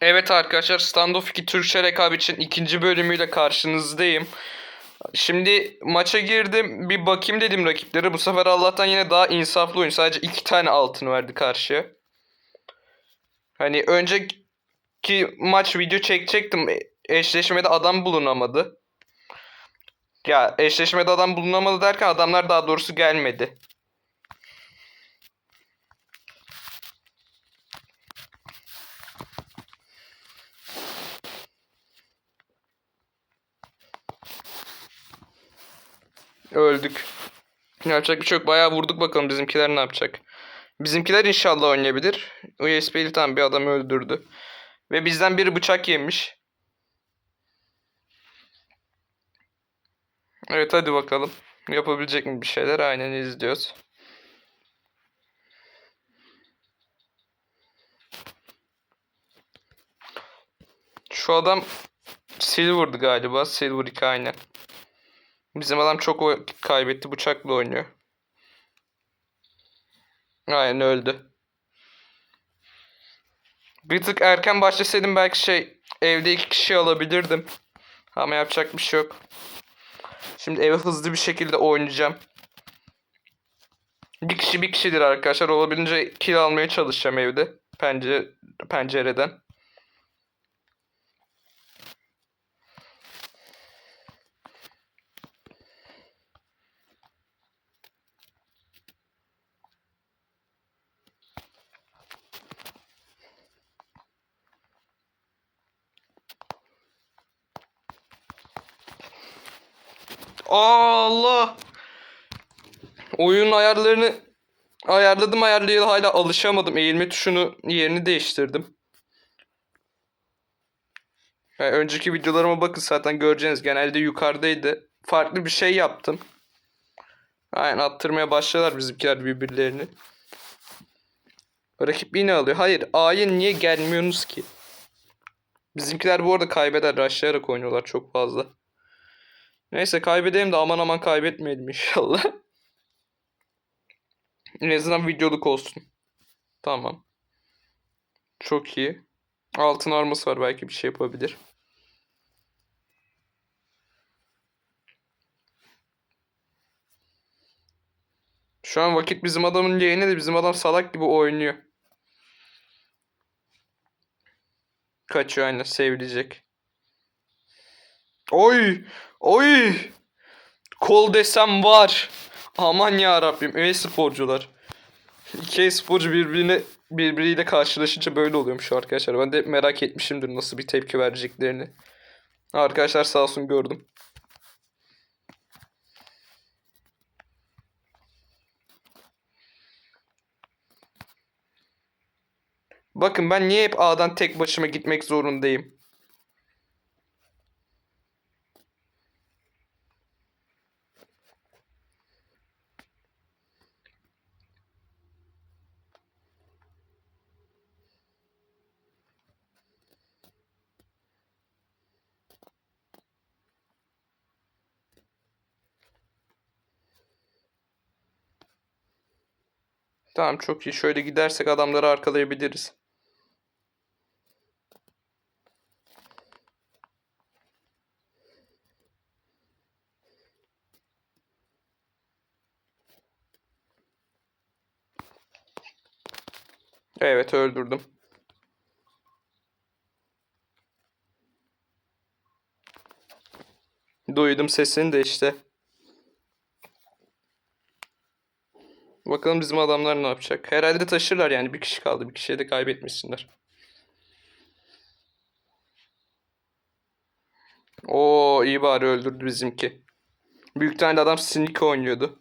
Evet arkadaşlar Standoff 2 Türkçe rekabet için ikinci bölümüyle karşınızdayım. Şimdi maça girdim bir bakayım dedim rakiplere. Bu sefer Allah'tan yine daha insaflı oyun. Sadece iki tane altın verdi karşıya. Hani önceki maç video çekecektim. Eşleşmede adam bulunamadı. Ya eşleşmede adam bulunamadı derken adamlar daha doğrusu gelmedi. Öldük. Yapacak bir şey yok. Bayağı vurduk bakalım bizimkiler ne yapacak. Bizimkiler inşallah oynayabilir. USB'li tam bir adam öldürdü. Ve bizden biri bıçak yemiş. Evet hadi bakalım. Yapabilecek mi bir şeyler? Aynen izliyoruz. Şu adam Silver'dı galiba. Silver 2 aynen. Bizim adam çok kaybetti. Bıçakla oynuyor. Aynen öldü. Bir tık erken başlasaydım belki şey evde iki kişi alabilirdim. Ama yapacak bir şey yok. Şimdi eve hızlı bir şekilde oynayacağım. Bir kişi bir kişidir arkadaşlar. Olabildiğince kill almaya çalışacağım evde. Pencere, pencereden. Allah! Oyun ayarlarını ayarladım ayarlayalı hala alışamadım. Eğilme tuşunu yerini değiştirdim. Yani önceki videolarıma bakın zaten göreceğiniz genelde yukarıdaydı. Farklı bir şey yaptım. Aynen attırmaya başladılar bizimkiler birbirlerini. Rakip yine alıyor. Hayır A'ya niye gelmiyorsunuz ki? Bizimkiler bu arada kaybeder. Rushlayarak oynuyorlar çok fazla. Neyse kaybedelim de aman aman kaybetmeyelim inşallah. en azından videoluk olsun. Tamam. Çok iyi. Altın arması var belki bir şey yapabilir. Şu an vakit bizim adamın lehine de bizim adam salak gibi oynuyor. Kaçıyor aynen sevilecek. Oy! Oy! Kol desem var. Aman ya Rabbim. E-sporcular. İki e-sporcu birbirine birbiriyle karşılaşınca böyle oluyormuş arkadaşlar. Ben de merak etmişimdir nasıl bir tepki vereceklerini. Arkadaşlar sağ olsun gördüm. Bakın ben niye hep A'dan tek başıma gitmek zorundayım? Tamam çok iyi. Şöyle gidersek adamları arkalayabiliriz. Evet öldürdüm. Duydum sesini de işte. Bakalım bizim adamlar ne yapacak. Herhalde taşırlar yani. Bir kişi kaldı. Bir kişiyi de kaybetmişsinler. Oo iyi bari öldürdü bizimki. Büyük tane adam sneak oynuyordu.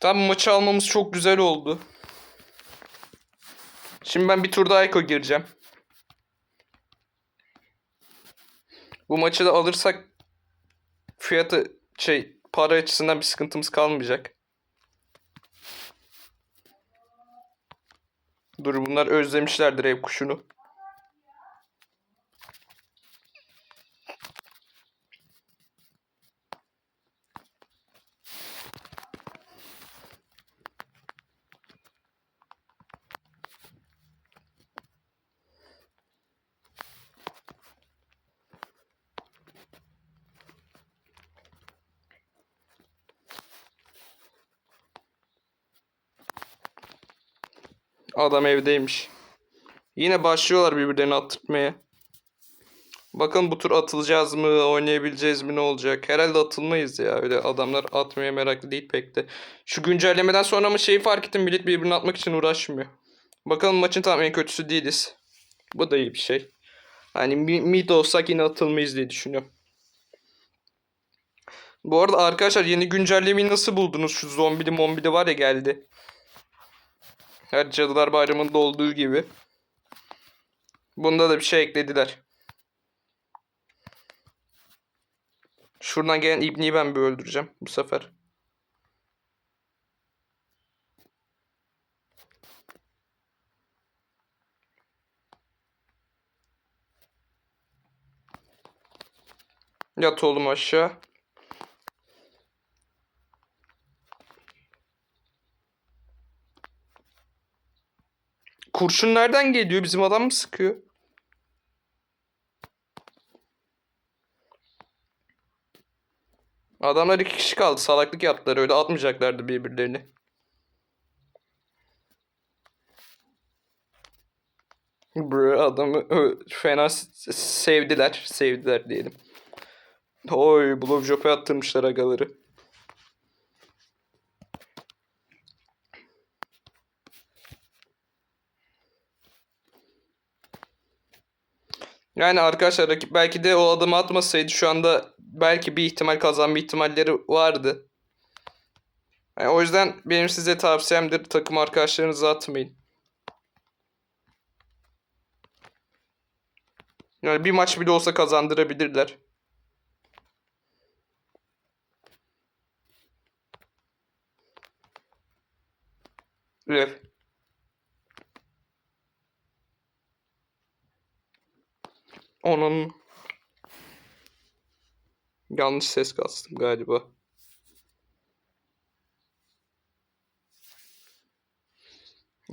Tam maçı almamız çok güzel oldu. Şimdi ben bir tur daha Eko gireceğim. Bu maçı da alırsak fiyatı şey para açısından bir sıkıntımız kalmayacak. Dur bunlar özlemişlerdir ev kuşunu. Adam evdeymiş. Yine başlıyorlar birbirlerini attırmaya. Bakın bu tur atılacağız mı, oynayabileceğiz mi, ne olacak? Herhalde atılmayız ya. Öyle adamlar atmaya meraklı değil pek de. Şu güncellemeden sonra mı şeyi fark ettim. Millet birbirini atmak için uğraşmıyor. Bakalım maçın tam en kötüsü değiliz. Bu da iyi bir şey. Hani mi- mid olsak yine atılmayız diye düşünüyorum. Bu arada arkadaşlar yeni güncellemeyi nasıl buldunuz? Şu zombili mombili var ya geldi. Her Cadılar Bayramı'nda olduğu gibi. Bunda da bir şey eklediler. Şuradan gelen İbni'yi ben bir öldüreceğim bu sefer. Yat oğlum aşağı. Kurşun nereden geliyor? Bizim adam mı sıkıyor? Adamlar iki kişi kaldı. Salaklık yaptılar. Öyle atmayacaklardı birbirlerini. Bro adamı fena sevdiler. Sevdiler diyelim. Oy blowjob'a attırmışlar agaları. Yani arkadaşlar rakip belki de o adımı atmasaydı şu anda belki bir ihtimal kazanma ihtimalleri vardı. Yani o yüzden benim size tavsiyemdir takım arkadaşlarınızı atmayın. Yani bir maç bile olsa kazandırabilirler. Evet. Onun yanlış ses kastım galiba.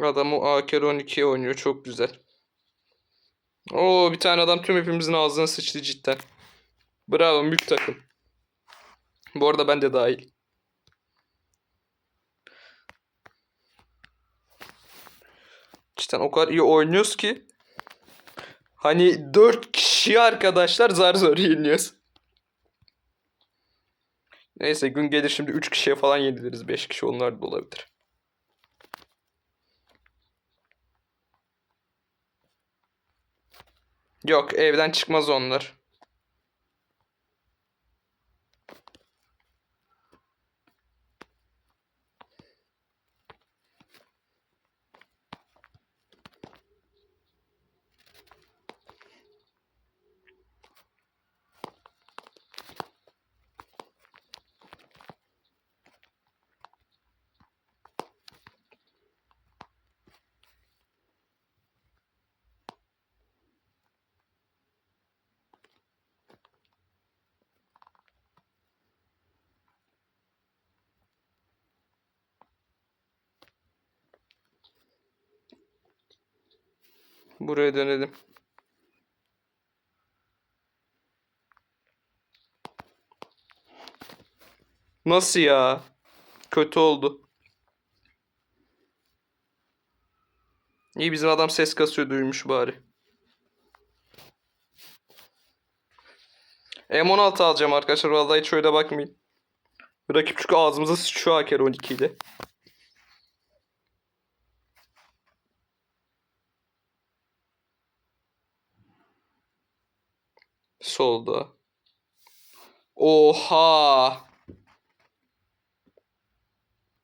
Adam o AK-12 oynuyor çok güzel. Oo bir tane adam tüm hepimizin ağzına sıçtı cidden. Bravo mülk takım. Bu arada ben de dahil. Cidden o kadar iyi oynuyoruz ki. Hani 4 kişi arkadaşlar zar zor yeniyoruz. Neyse gün gelir şimdi 3 kişiye falan yeniliriz. 5 kişi onlar da olabilir. Yok evden çıkmaz onlar. Buraya dönelim. Nasıl ya? Kötü oldu. İyi bizim adam ses kasıyor duymuş bari. M16 alacağım arkadaşlar. Vallahi hiç öyle bakmayın. Rakip çünkü ağzımıza sıçıyor Aker 12 ile. Solda. Oha.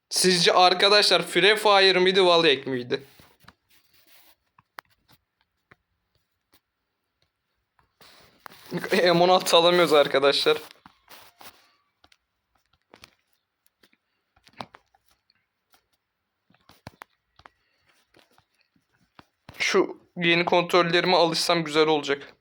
Sizce arkadaşlar Free Fire mıydı Valek miydi? M16 alamıyoruz arkadaşlar. Şu yeni kontrollerime alışsam güzel olacak.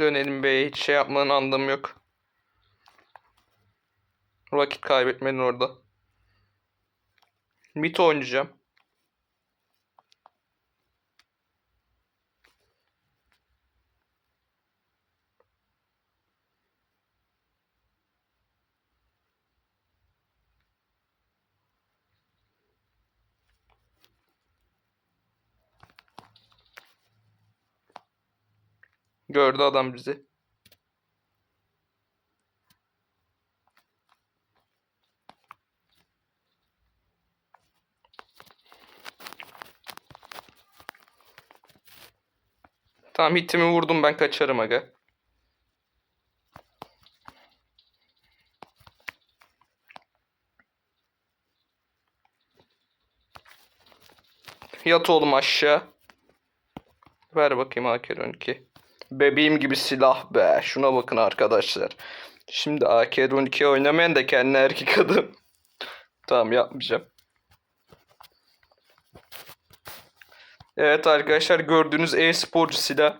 Dönelim be hiç şey yapmanın anlamı yok. Vakit kaybetmenin orada. Mid oynayacağım. Gördü adam bizi. Tamam hitimi vurdum ben kaçarım aga. Yat oğlum aşağı. Ver bakayım AK-12. Bebeğim gibi silah be. Şuna bakın arkadaşlar. Şimdi AK-12 oynamayan da kendine erkek adam. tamam yapmayacağım. Evet arkadaşlar gördüğünüz e-sporcu silah.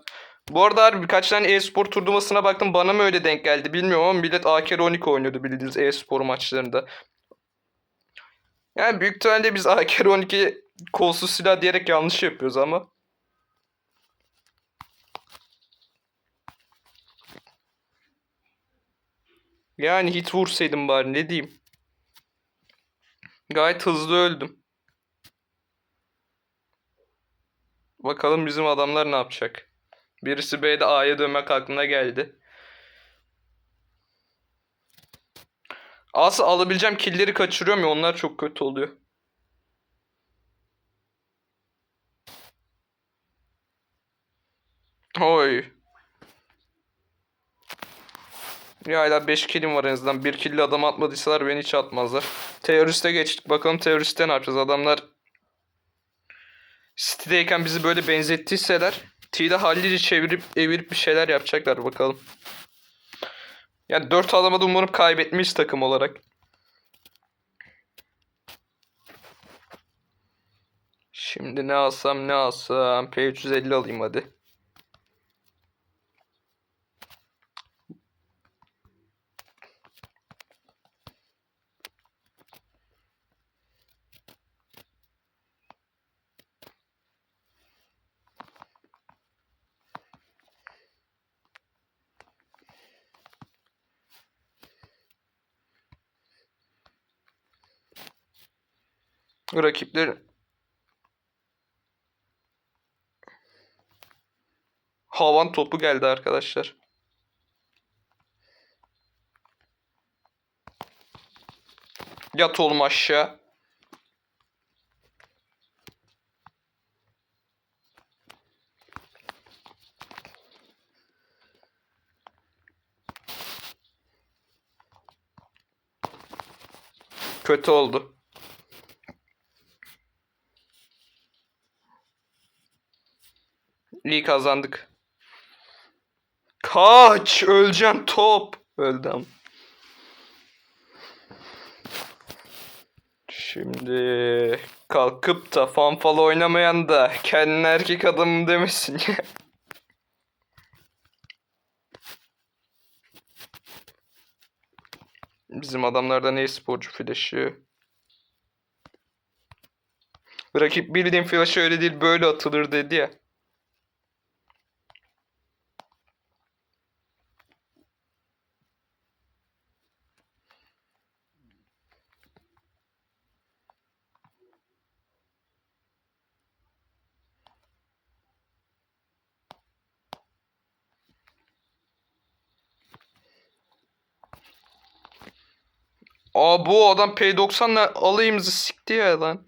Bu arada harbi birkaç tane e-spor turnuvasına baktım. Bana mı öyle denk geldi bilmiyorum ama millet AK-12 oynuyordu bildiğiniz e-spor maçlarında. Yani büyük ihtimalle biz AK-12 kolsuz silah diyerek yanlış yapıyoruz ama. Yani hit vursaydım bari ne diyeyim. Gayet hızlı öldüm. Bakalım bizim adamlar ne yapacak. Birisi B'de A'ya dönmek aklına geldi. Asıl alabileceğim killleri kaçırıyorum ya onlar çok kötü oluyor. Oy. Ya hala 5 killim var en azından. 1 killi adam atmadıysalar beni hiç atmazlar. Teröriste geçtik. Bakalım teröriste ne yapacağız? Adamlar City'deyken bizi böyle benzettiyseler T'de hallice çevirip evirip bir şeyler yapacaklar bakalım. Yani 4 adama da umarım kaybetmeyiz takım olarak. Şimdi ne alsam ne alsam P350 alayım hadi. Rakipler Havan topu geldi arkadaşlar. Yat oğlum aşağı. Kötü oldu. İyi kazandık. Kaç! Öleceksin top. Öldüm. Şimdi kalkıp da fanfal oynamayan da kendine erkek adamım demesin ya. Bizim adamlardan e-sporcu flash'ı. Rakip bildiğin flash öyle değil böyle atılır dedi ya. Aa bu adam P90'la alayımızı sikti ya lan.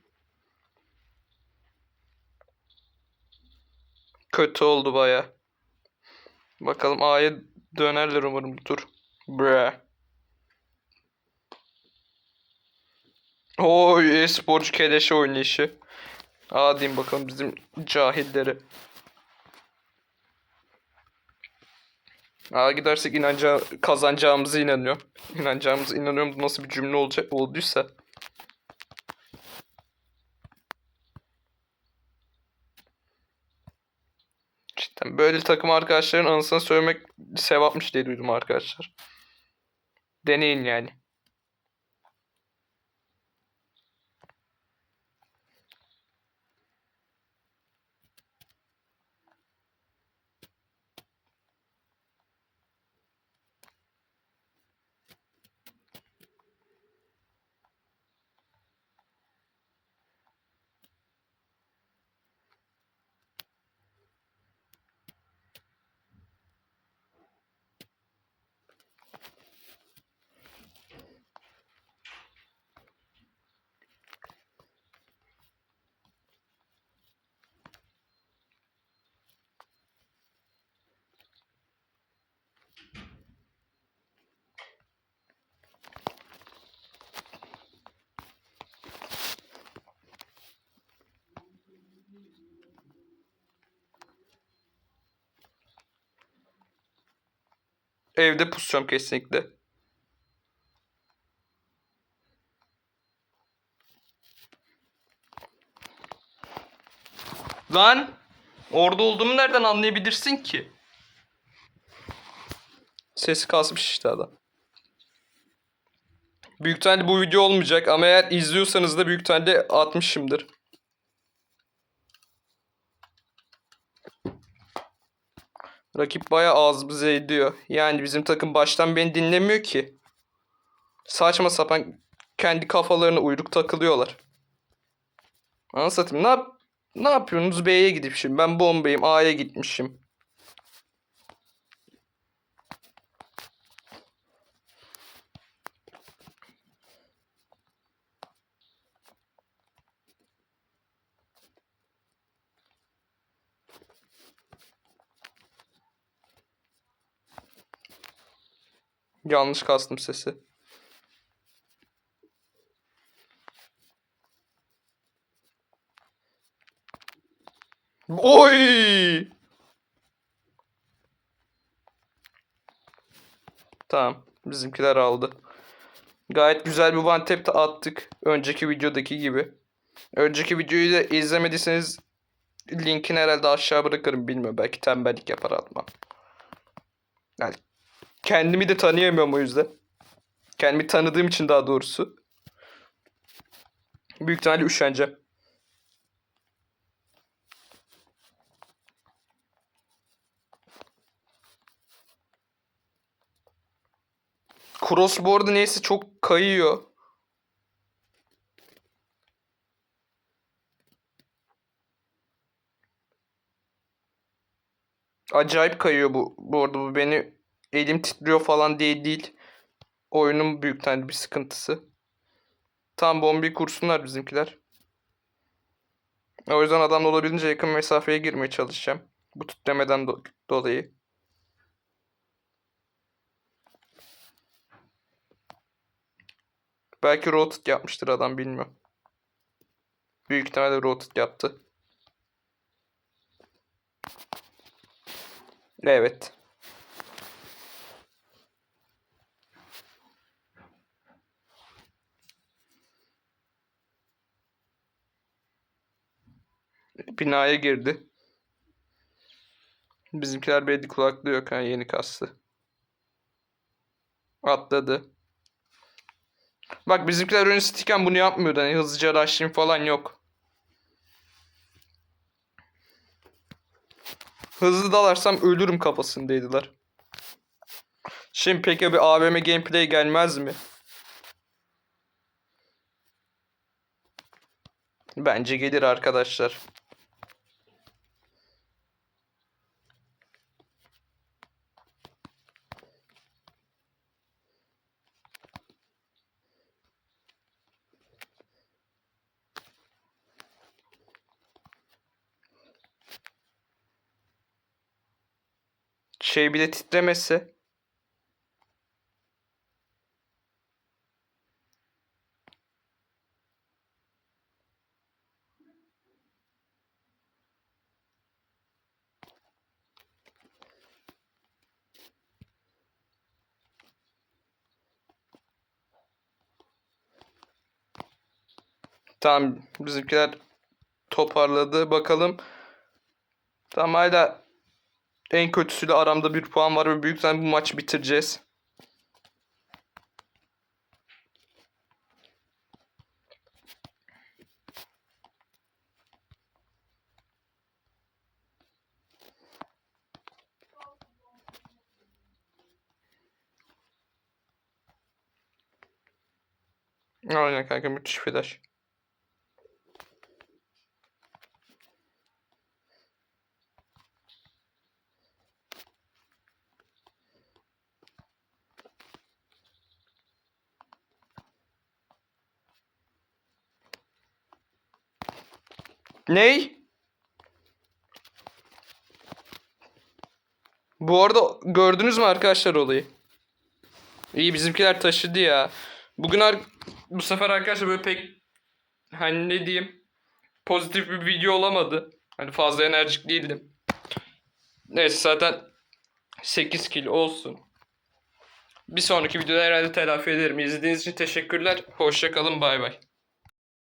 Kötü oldu baya. Bakalım A'ya dönerler umarım bu tur. Bre. Oy e-sporcu keleşe oynayışı. A diyeyim bakalım bizim cahilleri. Aa gidersek inanca kazanacağımıza inanıyorum. İnanacağımıza inanıyorum. Bu nasıl bir cümle olacak olduysa. Cidden böyle takım arkadaşların anısına söylemek sevapmış diye duydum arkadaşlar. Deneyin yani. Evde pusacağım kesinlikle. Lan orada olduğumu nereden anlayabilirsin ki? Sesi kasmış işte adam. Büyük ihtimalle bu video olmayacak ama eğer izliyorsanız da büyük ihtimalle atmışımdır. Rakip bayağı ağzımıza ediyor. Yani bizim takım baştan beni dinlemiyor ki. Saçma sapan kendi kafalarına uyruk takılıyorlar. Anasını satayım. Ne, yap ne yapıyorsunuz? B'ye gidip şimdi. Ben bombayım. A'ya gitmişim. Yanlış kastım sesi. Oy! Tamam. Bizimkiler aldı. Gayet güzel bir one tap de attık. Önceki videodaki gibi. Önceki videoyu da izlemediyseniz linkini herhalde aşağı bırakırım bilmiyorum. Belki tembellik yapar atmam. Yani kendimi de tanıyamıyorum o yüzden. Kendimi tanıdığım için daha doğrusu. Büyük ihtimalle üşeneceğim. Crossboard'u neyse çok kayıyor. Acayip kayıyor bu. Bu arada bu beni elim titriyor falan diye değil. Oyunun büyük tane bir sıkıntısı. Tam bombayı kursunlar bizimkiler. O yüzden adamla olabildiğince yakın mesafeye girmeye çalışacağım. Bu titlemeden do- dolayı. Belki rotate yapmıştır adam bilmiyorum. Büyük ihtimalle rotate yaptı. Evet. Binaya girdi. Bizimkiler belli kulaklığı yok ha yeni kastı. Atladı. Bak bizimkiler önü stikken bunu yapmıyordu. Hani hızlıca araştırayım falan yok. Hızlı dalarsam ölürüm kafasındaydılar. Şimdi peki bir AVM gameplay gelmez mi? Bence gelir arkadaşlar. Şey bile titremesi. Tamam bizimkiler toparladı. Bakalım. Tamam hala en kötüsüyle aramda bir puan var ve büyük ihtimalle bu maçı bitireceğiz. Aynen kanka müthiş flash. Ney? Bu arada gördünüz mü arkadaşlar olayı? İyi bizimkiler taşıdı ya. Bugün bu sefer arkadaşlar böyle pek hani ne diyeyim pozitif bir video olamadı. Hani fazla enerjik değildim. Neyse zaten 8 kill olsun. bir sonraki videoda herhalde telafi ederim. İzlediğiniz için teşekkürler. Hoşçakalın. Bay bay.